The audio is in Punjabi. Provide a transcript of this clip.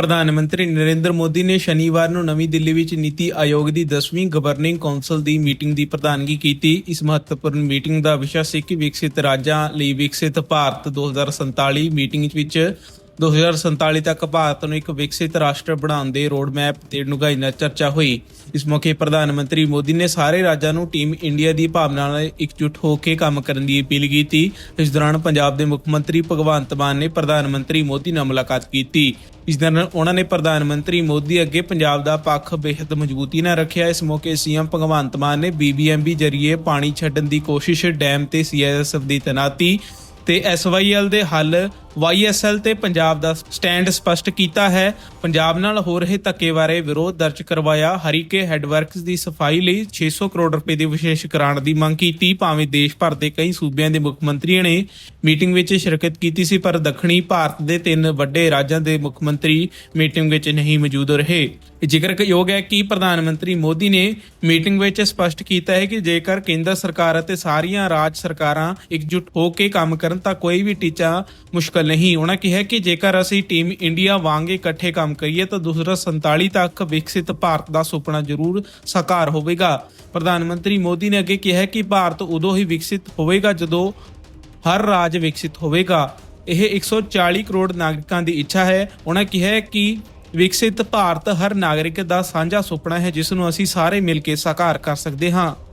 ਪ੍ਰਧਾਨ ਮੰਤਰੀ ਨਰਿੰਦਰ ਮੋਦੀ ਨੇ ਸ਼ਨੀਵਾਰ ਨੂੰ ਨਵੀਂ ਦਿੱਲੀ ਵਿੱਚ ਨੀਤੀ ਆਯੋਗ ਦੀ 10ਵੀਂ ਗਵਰਨਿੰਗ ਕੌਂਸਲ ਦੀ ਮੀਟਿੰਗ ਦੀ ਪ੍ਰਧਾਨਗੀ ਕੀਤੀ। ਇਸ ਮਹੱਤਵਪੂਰਨ ਮੀਟਿੰਗ ਦਾ ਵਿਸ਼ਾ ਸੀ ਕਿ ਵਿਕਸਿਤ ਰਾਜਾਂ ਲਈ ਵਿਕਸਿਤ ਭਾਰਤ 2047 ਮੀਟਿੰਗ ਵਿੱਚ 2047 ਤੱਕ ਭਾਰਤ ਨੂੰ ਇੱਕ ਵਿਕਸਿਤ ਰਾਸ਼ਟਰ ਬਣਾਉਣ ਦੇ ਰੋਡ ਮੈਪ ਤੇ ਡੂੰਘਾਈ ਨਾਲ ਚਰਚਾ ਹੋਈ। ਇਸ ਮੌਕੇ ਪ੍ਰਧਾਨ ਮੰਤਰੀ ਮੋਦੀ ਨੇ ਸਾਰੇ ਰਾਜਾਂ ਨੂੰ ਟੀਮ ਇੰਡੀਆ ਦੀ ਭਾਵਨਾ ਨਾਲ ਇਕਜੁੱਟ ਹੋ ਕੇ ਕੰਮ ਕਰਨ ਦੀ ਅਪੀਲ ਕੀਤੀ। ਇਸ ਦੌਰਾਨ ਪੰਜਾਬ ਦੇ ਮੁੱਖ ਮੰਤਰੀ ਭਗਵੰਤ ਮਾਨ ਨੇ ਪ੍ਰਧਾਨ ਮੰਤਰੀ ਮੋਦੀ ਨਾਲ ਮੁਲਾਕਾਤ ਕੀਤੀ। ਇਸ ਦੌਰਾਨ ਉਹਨਾਂ ਨੇ ਪ੍ਰਧਾਨ ਮੰਤਰੀ ਮੋਦੀ ਅੱਗੇ ਪੰਜਾਬ ਦਾ ਪੱਖ ਬੇहद ਮਜ਼ਬੂਤੀ ਨਾਲ ਰੱਖਿਆ। ਇਸ ਮੌਕੇ ਸੀਐਮ ਭਗਵੰਤ ਮਾਨ ਨੇ ਬੀਬੀਐਮਬੀ ਜਰੀਏ ਪਾਣੀ ਛੱਡਣ ਦੀ ਕੋਸ਼ਿਸ਼ ਡੈਮ ਤੇ ਸੀਐਸਐਫ ਦੀ ਤੈਨਾਤੀ ਤੇ ਐਸਵਾਈਐਲ ਦੇ ਹੱਲ ਵਾਈਐਸਐਲ ਤੇ ਪੰਜਾਬ ਦਾ ਸਟੈਂਡ ਸਪਸ਼ਟ ਕੀਤਾ ਹੈ। ਪੰਜਾਬ ਨਾਲ ਹੋ ਰਹੇ ਧੱਕੇ ਬਾਰੇ ਵਿਰੋਧ ਦਰਜ ਕਰਵਾਇਆ। ਹਰੀਕੇ ਹੈਡਵਰਕਸ ਦੀ ਸਫ਼ਾਈ ਲਈ 600 ਕਰੋੜ ਰੁਪਏ ਦੀ ਵਿਸ਼ੇਸ਼ ਗ੍ਰਾਂਟ ਦੀ ਮੰਗ ਕੀਤੀ। ਭਾਵੇਂ ਦੇਸ਼ ਭਰ ਦੇ ਕਈ ਸੂਬਿਆਂ ਦੇ ਮੁੱਖ ਮੰਤਰੀਆਂ ਨੇ ਮੀਟਿੰਗ ਵਿੱਚ ਸ਼ਿਰਕਤ ਕੀਤੀ ਸੀ, ਪਰ ਦੱਖਣੀ ਭਾਰਤ ਦੇ ਤਿੰਨ ਵੱਡੇ ਰਾਜਾਂ ਦੇ ਮੁੱਖ ਮੰਤਰੀ ਮੀਟਿੰਗ ਵਿੱਚ ਨਹੀਂ ਮੌਜੂਦ ਰਹੇ। ਜ਼ਿਕਰਯੋਗ ਹੈ ਕਿ ਪ੍ਰਧਾਨ ਮੰਤਰੀ ਮੋਦੀ ਨੇ ਮੀਟਿੰਗ ਵਿੱਚ ਸਪਸ਼ਟ ਕੀਤਾ ਹੈ ਕਿ ਜੇਕਰ ਕੇਂਦਰ ਸਰਕਾਰ ਅਤੇ ਸਾਰੀਆਂ ਰਾਜ ਸਰਕਾਰਾਂ ਇਕਜੁੱਟ ਹੋ ਕੇ ਕੰਮ ਕਰਨ ਤਾਂ ਕੋਈ ਵੀ ਟੀਚਾ ਮੁਸ਼ਕਲ ਨਹੀਂ ਉਹਨਾਂ ਕਿਹਾ ਕਿ ਜੇਕਰ ਅਸੀਂ ਟੀਮ ਇੰਡੀਆ ਵਾਂਗ ਇਕੱਠੇ ਕੰਮ ਕਰੀਏ ਤਾਂ 2047 ਤੱਕ ਵਿਕਸਿਤ ਭਾਰਤ ਦਾ ਸੁਪਨਾ ਜ਼ਰੂਰ ਸਾਕਾਰ ਹੋਵੇਗਾ। ਪ੍ਰਧਾਨ ਮੰਤਰੀ ਮੋਦੀ ਨੇ ਅੱਗੇ ਕਿਹਾ ਕਿ ਭਾਰਤ ਉਦੋਂ ਹੀ ਵਿਕਸਿਤ ਹੋਵੇਗਾ ਜਦੋਂ ਹਰ ਰਾਜ ਵਿਕਸਿਤ ਹੋਵੇਗਾ। ਇਹ 140 ਕਰੋੜ ਨਾਗਰਿਕਾਂ ਦੀ ਇੱਛਾ ਹੈ। ਉਹਨਾਂ ਕਿਹਾ ਕਿ ਵਿਕਸਿਤ ਭਾਰਤ ਹਰ ਨਾਗਰਿਕ ਦਾ ਸਾਂਝਾ ਸੁਪਨਾ ਹੈ, ਜਿਸ ਨੂੰ ਅਸੀਂ ਸਾਰੇ ਮਿਲ ਕੇ ਸਾਕਾਰ ਕਰ ਸਕਦੇ ਹਾਂ।